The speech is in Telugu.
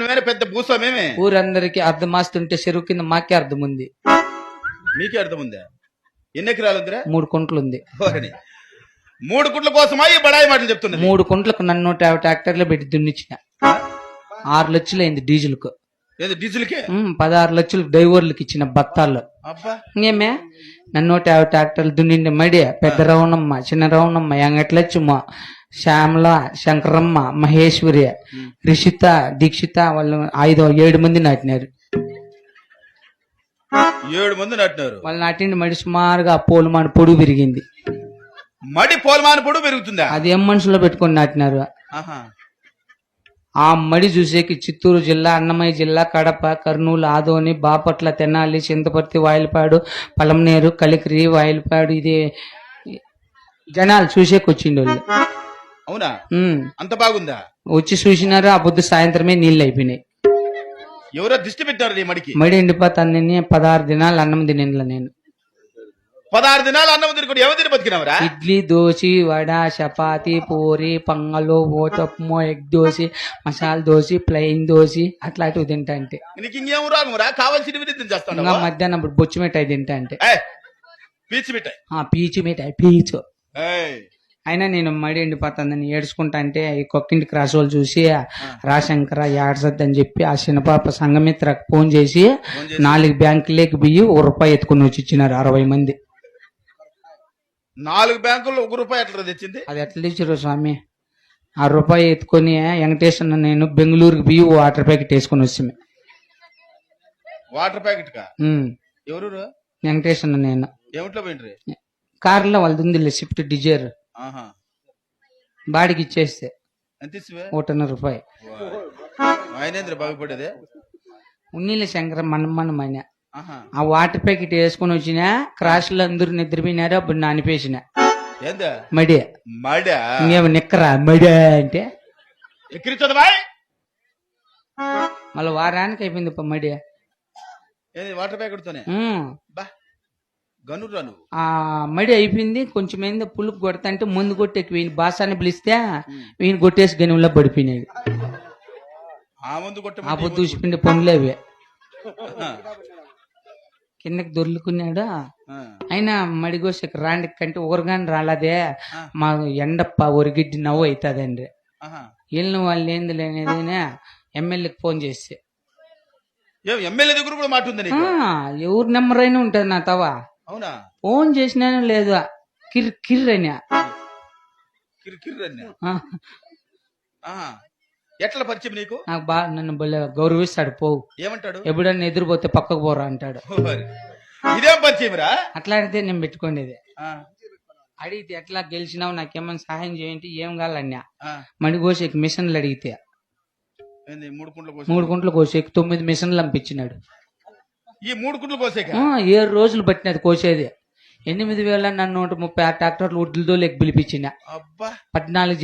నువ్వేనా పెద్ద భూస్వామేమే ఊరందరికి అర్థమాస్తుంటే చెరువు కింద మాకే అర్థం ఉంది నీకే అర్థం ఉందా ఎన్ని ఎకరాలు ఉందిరా? మూడు కుంటలు ఉంది. మూడు కుట్ల కోసమా ఈ బడాయి మాటలు చెప్తున్నది? మూడు కుంటలకు నన్ను నూట యాభై ట్రాక్టర్లు పెట్టి దున్నిచ్చిన. ఆరు లక్షలు అయింది డీజిల్కు ఏది డీజిల్కే? పదహారు లక్షలు డ్రైవర్లకు ఇచ్చిన బత్తాలు అబ్బా. ఇంకేమే? నన్ను నూట యాభై ట్రాక్టర్లు దున్నిండి మడి పెద్ద రవణమ్మ చిన్న రవణమ్మ ఎంగట్లచ్చమ్మ శ్యామల శంకరమ్మ మహేశ్వరి రిషిత దీక్షిత వాళ్ళు ఐదు ఏడు మంది నాటినారు. ఏడు మంది నాటినారు. వాళ్ళు నాటిండి మడి సుమారుగా పోలుమాన పొడుగు పెరిగింది. మడి పోలమాన పొడు పెరుగుతుందా? అది ఏం మనుషులో పెట్టుకొని నాటినారు. ఆ మడి చూసేకి చిత్తూరు జిల్లా అన్నమయ్య జిల్లా కడప కర్నూలు ఆదోని బాపట్ల తెనాలి చింతపర్తి వాయిలపాడు పలంనేరు కలికిరి వాయిలపాడు ఇది జనాలు చూసేకి వచ్చిండు వాళ్ళు అవునా. అంత బాగుందా? వచ్చి చూసినారు ఆ పొద్దు సాయంత్రమే నీళ్ళు అయిపోయినాయి. ఎవరో దిష్టి పెట్టారు నీ మడికి? మడి ఎండిపోతాందని పదహారు దినాలు అన్నం తినేలా నేను. పదహారు దినాలు అన్నం తినుకుంటే ఎవరు తిని బతికినావరా? ఇడ్లీ దోశ వడ చపాతి పూరి పొంగలు ఓతప్మో ఎగ్ దోశ మసాలా దోశ ప్లెయిన్ దోశ అట్లాంటివి తింటా అంటే. నీకు ఇంకేం రాగురా కావాల్సిన విధి ఇంకా చేస్తాను మధ్యాహ్నం బొచ్చు మిఠాయి తింటా అంటే. పీచి మిఠాయి. పీచు మిఠాయి పీచు. అయినా నేను మడి ఎండిపోతుందని ఏడ్చుకుంటా అంటే ఈ కొక్కింటి క్రాస్ వాళ్ళు చూసి రాశంకర ఏడ్సద్దు అని చెప్పి ఆ చిన్నపాప సంఘమిత్రకు ఫోన్ చేసి నాలుగు బ్యాంకులేకి బియ్యి ఒక రూపాయి ఎత్తుకుని వచ్చి ఇచ్చినారు అరవై మంది. నాలుగు బ్యాంకుల్లో ఒక రూపాయి ఎట్లా తెచ్చింది? అది ఎట్లా ఇచ్చారు స్వామి? ఆ రూపాయి ఎత్తుకొని వెంకటేశ్వర నేను బెంగళూరుకి బియ్యి వాటర్ ప్యాకెట్ వేసుకొని వస్తామే వాటర్ ప్యాకెట్ కా ఎవరు వెంకటేశ్వర నేను. ఏమిట్లో పోయిండ్రి? కార్లో వాళ్ళది ఉంది స్విఫ్ట్ డిజైర్. బాడికి ఇచ్చేస్తే. ఒకటిన్నర రూపాయి. ఆయనేంద్ర బాగుపడేదే ఉన్నీళ్ళ శంకర మనమ్మనం ఆయన. ఆహా. ఆ వాటర్ ప్యాకెట్ వేసుకొని వచ్చిన క్రాష్లో అందరూ నిద్రపోయినారు అప్పుడు నానిపేసిన మడి మడ ఇంకేమో నిక్కరా? మడి అంటే. మళ్ళీ వారానికి అయిపోయింది మడి వాటర్ ప్యాకెట్ తోనే ఉమ్. బా గనురా నువ్వు ఆ మడి అయిపోయింది. కొంచెం ఏందో పులుపు కొడతా అంటే ముందు కొట్టేకి వీని బాసాన్ని పిలిస్తే వీని కొట్టేసి గనిలో పడిపోయినాడు ఆ ముందు కొట్ట ఆ పొద్దు చూసిపోయింది పనులు అవి. కిందకి దొర్లుకున్నాడు? అయినా మడిగోసి రాండి కంటే ఊరగాని రాలేదే. మా ఎండప్ప ఒరిగిడ్డి నవ్వు అవుతుందండి. వెళ్ళిన వాళ్ళు ఏంది లేనిది ఎమ్మెల్యేకి ఫోన్ ఎమ్మెల్యే దగ్గర కూడా మాట ఆ, ఎవరి నెంబర్ అయినా ఉంటుంది నా తవ. అవునా? ఫోన్ చేసినాను లేదు? కిర్ కిర్ అని కిరి కిరి. ఎట్లా పరిచయం నీకు? నాకు బాగా నన్ను భలే గౌరవిస్తాడు పోవు. ఏమంటాడు? ఎప్పుడన్నా ఎదురుపోతే పక్కకు పోరా అంటాడు. ఇదేం పరిచయం రా అట్లాంటిదే నేను పెట్టుకునేది. అడిగితే ఎట్లా గెలిచినావు నాకేమైనా సహాయం చేయండి ఏం కావాలన్నా మడి కోసేకి మిషన్లు అడిగితే. మూడు కుంట్ల కోసేకి? తొమ్మిది మిషన్లు పంపించినాడు ఈ మూడు కుంట్లు కోసేక? ఏడు రోజులు పట్టినది కోసేది. ఎనిమిది వేల నన్ను నూట ముప్పై ఆరు ట్రాక్టర్లు ఉడ్లతో లెక్క పిలిపించిన. అబ్బా. పద్నాలుగు